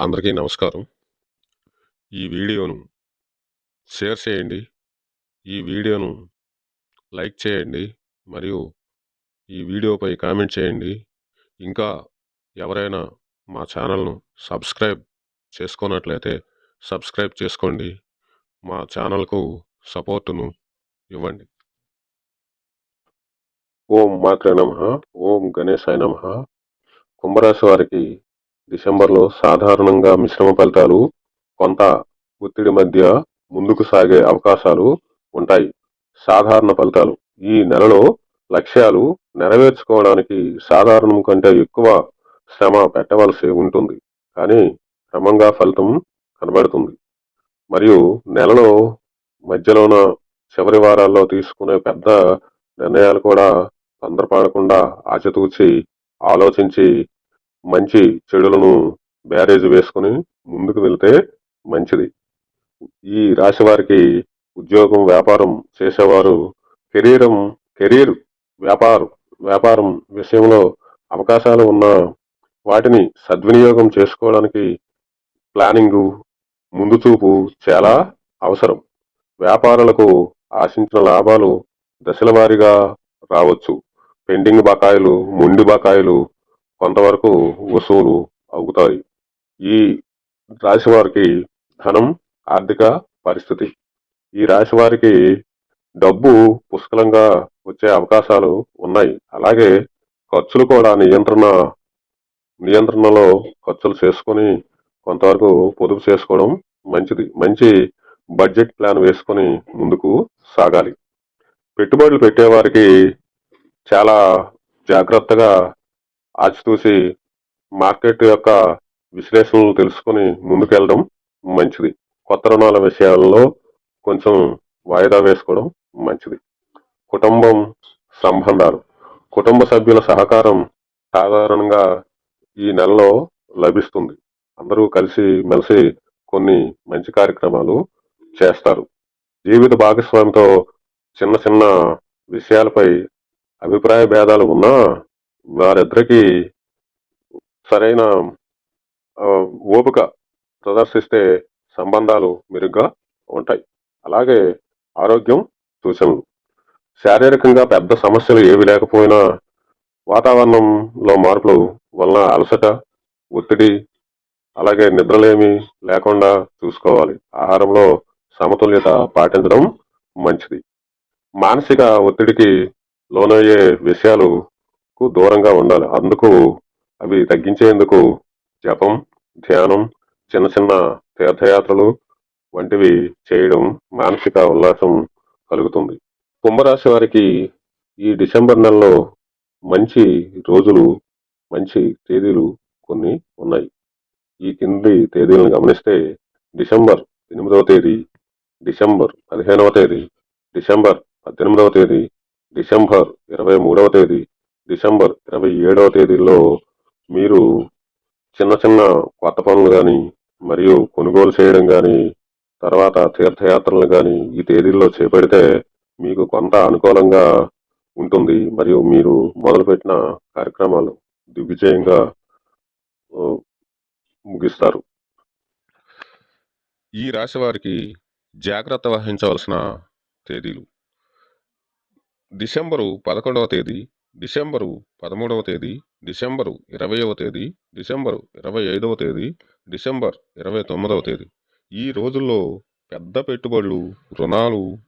అందరికీ నమస్కారం. ఈ వీడియోను షేర్ చేయండి. ఈ వీడియోను లైక్ చేయండి. మరియు ఈ వీడియోపై కామెంట్ చేయండి. ఇంకా ఎవరైనా మా ఛానల్ను సబ్స్క్రైబ్ చేసుకున్నట్లయితే సబ్స్క్రైబ్ చేసుకోండి. మా ఛానల్కు సపోర్టును ఇవ్వండి. ఓం మాత్రే నమ. ఓం గణేశాయ నమ. కుంభరాశి వారికి డిసెంబర్లో సాధారణంగా మిశ్రమ ఫలితాలు కొంత ఒత్తిడి మధ్య ముందుకు సాగే అవకాశాలు ఉంటాయి. సాధారణ ఫలితాలు. ఈ నెలలో లక్ష్యాలు నెరవేర్చుకోవడానికి సాధారణం కంటే ఎక్కువ శ్రమ పెట్టవలసి ఉంటుంది. కానీ క్రమంగా ఫలితం కనబడుతుంది. మరియు నెలలో మధ్యలోన చివరి వారాల్లో తీసుకునే పెద్ద నిర్ణయాలు కూడా తొందరపడకుండా ఆచితూచి ఆలోచించి మంచి చెడులను బ్యారేజ్ వేసుకుని ముందుకు వెళ్తే మంచిది. ఈ రాశి వారికి ఉద్యోగం వ్యాపారం చేసేవారు కెరీరం కెరీర్ వ్యాపారం వ్యాపారం విషయంలో అవకాశాలు ఉన్న వాటిని సద్వినియోగం చేసుకోవడానికి ప్లానింగు ముందు చూపు చాలా అవసరం. వ్యాపారులకు ఆశించిన లాభాలు దశల వారీగా రావచ్చు. పెండింగ్ బకాయిలు మొండి బకాయిలు కొంతవరకు వసూలు అవుతాయి. ఈ రాశి వారికి ధనం ఆర్థిక పరిస్థితి. ఈ రాశి వారికి డబ్బు పుష్కలంగా వచ్చే అవకాశాలు ఉన్నాయి. అలాగే ఖర్చులు కూడా నియంత్రణ నియంత్రణలో ఖర్చులు చేసుకొని కొంతవరకు పొదుపు చేసుకోవడం మంచిది. మంచి బడ్జెట్ ప్లాన్ వేసుకొని ముందుకు సాగాలి. పెట్టుబడులు పెట్టేవారికి చాలా జాగ్రత్తగా ఆచితూసి మార్కెట్ యొక్క విశ్లేషణలు తెలుసుకొని ముందుకెళ్ళడం మంచిది. కొత్త రుణాల విషయాల్లో కొంచెం వాయిదా వేసుకోవడం మంచిది. కుటుంబం సంబంధాలు. కుటుంబ సభ్యుల సహకారం సాధారణంగా ఈ నెలలో లభిస్తుంది. అందరూ కలిసి మెలిసి కొన్ని మంచి కార్యక్రమాలు చేస్తారు. జీవిత భాగస్వామితో చిన్న చిన్న విషయాలపై అభిప్రాయ భేదాలు ఉన్నా వారిద్దరికీ సరైన ఓపిక ప్రదర్శిస్తే సంబంధాలు మెరుగ్గా ఉంటాయి. అలాగే ఆరోగ్యం సూచనలు. శారీరకంగా పెద్ద సమస్యలు ఏవి లేకపోయినా వాతావరణంలో మార్పులు వలన అలసట ఒత్తిడి అలాగే నిద్రలేమి లేకుండా చూసుకోవాలి. ఆహారంలో సమతుల్యత పాటించడం మంచిది. మానసిక ఒత్తిడికి లోనయ్యే విషయాలు కు దూరంగా ఉండాలి. అందుకు అవి తగ్గించేందుకు జపం ధ్యానం చిన్న చిన్న తీర్థయాత్రలు వంటివి చేయడం మానసిక ఉల్లాసం కలుగుతుంది. కుంభరాశి వారికి ఈ డిసెంబర్ నెలలో మంచి రోజులు మంచి తేదీలు కొన్ని ఉన్నాయి. ఈ కింది తేదీలను గమనిస్తే డిసెంబర్ ఎనిమిదవ తేదీ డిసెంబర్ పదిహేనవ తేదీ డిసెంబర్ పద్దెనిమిదవ తేదీ డిసెంబర్ ఇరవై మూడవ తేదీ డిసెంబర్ ఇరవై ఏడవ తేదీలో మీరు చిన్న చిన్న కొత్త పనులు కానీ మరియు కొనుగోలు చేయడం కానీ తర్వాత తీర్థయాత్రలు కానీ ఈ తేదీల్లో చేపడితే మీకు కొంత అనుకూలంగా ఉంటుంది. మరియు మీరు మొదలుపెట్టిన కార్యక్రమాలు దిగ్విజయంగా ముగిస్తారు. ఈ రాశి వారికి జాగ్రత్త వహించవలసిన తేదీలు. డిసెంబరు పదకొండవ తేదీ డిసెంబరు పదమూడవ తేదీ డిసెంబరు ఇరవైవ తేదీ డిసెంబరు ఇరవై ఐదవ తేదీ డిసెంబర్ ఇరవై తొమ్మిదవ తేదీ. ఈ రోజుల్లో పెద్ద పెట్టుబడులు రుణాలు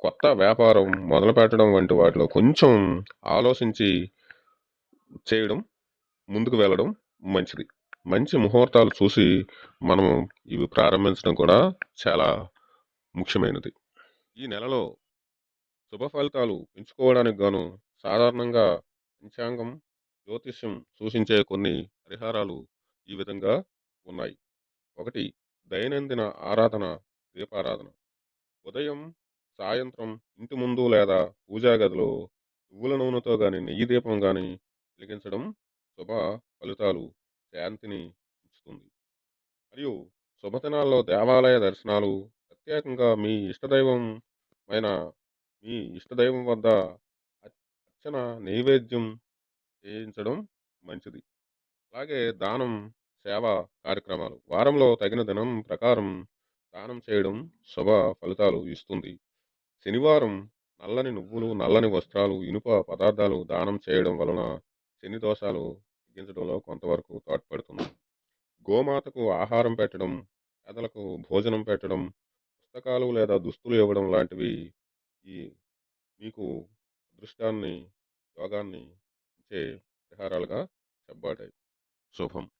కొత్త వ్యాపారం మొదలుపెట్టడం వంటి వాటిలో కొంచెం ఆలోచించి చేయడం ముందుకు వెళ్ళడం మంచిది. మంచి ముహూర్తాలు చూసి మనం ఇవి ప్రారంభించడం కూడా చాలా ముఖ్యమైనది. ఈ నెలలో శుభ ఫలితాలు పెంచుకోవడానికి గాను సాధారణంగా పంచాంగం జ్యోతిష్యం సూచించే కొన్ని పరిహారాలు ఈ విధంగా ఉన్నాయి. ఒకటి దైనందిన ఆరాధన దీపారాధన. ఉదయం సాయంత్రం ఇంటి ముందు లేదా పూజా గదిలో నువ్వుల నూనెతో కానీ నెయ్యి దీపం కానీ వెలిగించడం శుభ ఫలితాలు శాంతిని ఇస్తుంది. మరియు శుభదినాల్లో దేవాలయ దర్శనాలు ప్రత్యేకంగా మీ ఇష్టదైవం అయిన మీ ఇష్టదైవం వద్ద అర్చన నైవేద్యం చేయించడం మంచిది. అలాగే దానం సేవా కార్యక్రమాలు. వారంలో తగిన దినం ప్రకారం దానం చేయడం శుభ ఫలితాలు ఇస్తుంది. శనివారం నల్లని నువ్వులు నల్లని వస్త్రాలు ఇనుప పదార్థాలు దానం చేయడం వలన శని దోషాలు తగ్గించడంలో కొంతవరకు తోడ్పడుతుంది. గోమాతకు ఆహారం పెట్టడం పేదలకు భోజనం పెట్టడం పుస్తకాలు లేదా దుస్తులు ఇవ్వడం లాంటివి ఈ మీకు అదృష్టాన్ని యోగాన్ని ఇచ్చే పరిహారాలుగా చెప్పబడ్డాయి. శుభం.